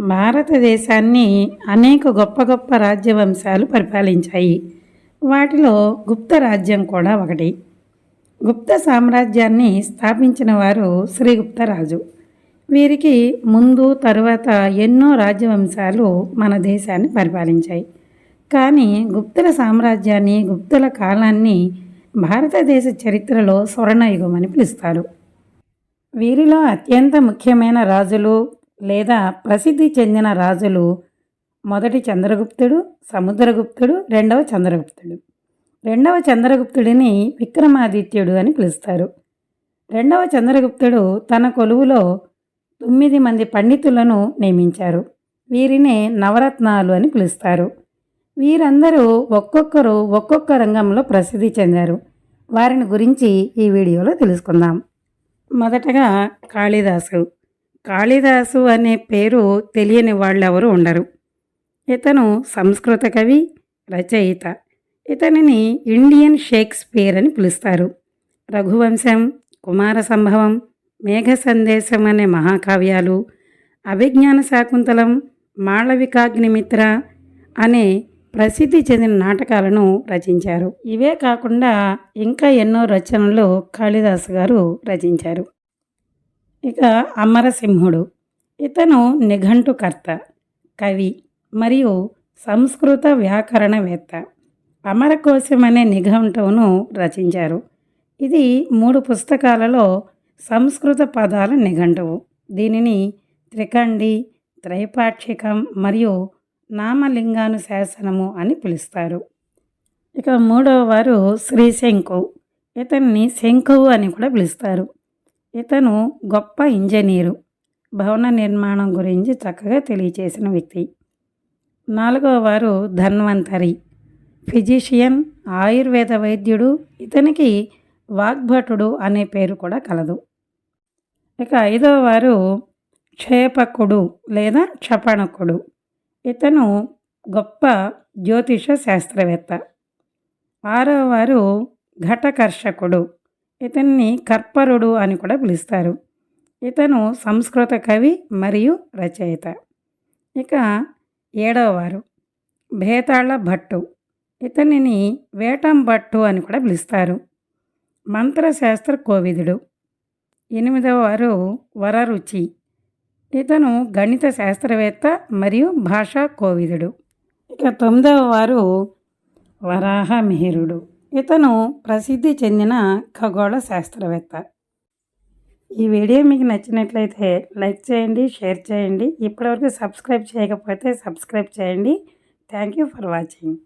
భారతదేశాన్ని అనేక గొప్ప గొప్ప రాజ్యవంశాలు పరిపాలించాయి. వాటిలో గుప్త రాజ్యం కూడా ఒకటి. గుప్త సామ్రాజ్యాన్ని స్థాపించిన వారు శ్రీగుప్త రాజు. వీరికి ముందు తరువాత ఎన్నో రాజ్యవంశాలు మన దేశాన్ని పరిపాలించాయి. కానీ గుప్తుల సామ్రాజ్యాన్ని గుప్తుల కాలాన్ని భారతదేశ చరిత్రలో స్వర్ణయుగం అని పిలుస్తారు. వీరిలో అత్యంత ముఖ్యమైన రాజులు లేదా ప్రసిద్ధి చెందిన రాజులు మొదటి చంద్రగుప్తుడు సముద్రగుప్తుడు రెండవ చంద్రగుప్తుడు. రెండవ చంద్రగుప్తుడిని విక్రమాదిత్యుడు అని పిలుస్తారు. రెండవ చంద్రగుప్తుడు తన కొలువులో తొమ్మిది మంది పండితులను నియమించారు. వీరినే నవరత్నాలు అని పిలుస్తారు. వీరందరూ ఒక్కొక్కరు ఒక్కొక్క రంగంలో ప్రసిద్ధి చెందారు. వారిని గురించి ఈ వీడియోలో తెలుసుకుందాం. మొదటగా కాళిదాసు. కాళిదాసు అనే పేరు తెలియని వాళ్ళెవరు ఉండరు. ఇతను సంస్కృత కవి రచయిత. ఇతనిని ఇండియన్ షేక్స్పియర్ అని పిలుస్తారు. రఘువంశం కుమార సంభవం మేఘ సందేశం అనే మహాకావ్యాలు అభిజ్ఞాన శాకుంతలం మాళవికాగ్నిమిత్ర అనే ప్రసిద్ధి చెందిన నాటకాలను రచించారు. ఇవే కాకుండా ఇంకా ఎన్నో రచనలు కాళిదాసు గారు రచించారు. ఇక అమరసింహుడు. ఇతను నిఘంటుకర్త కవి మరియు సంస్కృత వ్యాకరణవేత్త. అమరకోశం అనే నిఘంటువును రచించారు. ఇది మూడు పుస్తకాలలో సంస్కృత పదాల నిఘంటువు. దీనిని త్రికండి త్రైపాక్షికం మరియు నామలింగానుశాసనము అని పిలుస్తారు. ఇక మూడవ వారు శ్రీశంకు. ఇతన్ని శంకువు అని కూడా పిలుస్తారు. ఇతను గొప్ప ఇంజనీరు భవన నిర్మాణం గురించి చక్కగా తెలియచేసిన వ్యక్తి. నాలుగవ వారు ధన్వంతరి ఫిజిషియన్ ఆయుర్వేద వైద్యుడు ఇతనికి వాగ్భటుడు అనే పేరు కూడా కలదు. ఇక ఐదవ వారు క్షేపకుడు లేదా క్షపణకుడు. ఇతను గొప్ప జ్యోతిష శాస్త్రవేత్త. ఆరవ వారు ఘటకర్షకుడు ఇతన్ని కర్పరుడు అని కూడా పిలుస్తారు. ఇతను సంస్కృత కవి మరియు రచయిత. ఇక ఏడవవారు. భేతాళ భట్టు. ఇతనిని వేటం భట్టు అని కూడా పిలుస్తారు. మంత్రశాస్త్ర కోవిదుడు. ఎనిమిదవ వారు వరరుచి. ఇతను గణిత శాస్త్రవేత్త మరియు భాషా కోవిదుడు. ఇక తొమ్మిదవ వారు వరాహ మిహిరుడు. ఇతను ప్రసిద్ధి చెందిన ఖగోళ శాస్త్రవేత్త. ఈ వీడియో మీకు నచ్చినట్లయితే లైక్ చేయండి షేర్ చేయండి. ఇప్పటివరకు సబ్స్క్రైబ్ చేయకపోతే సబ్స్క్రైబ్ చేయండి. Thank you for watching.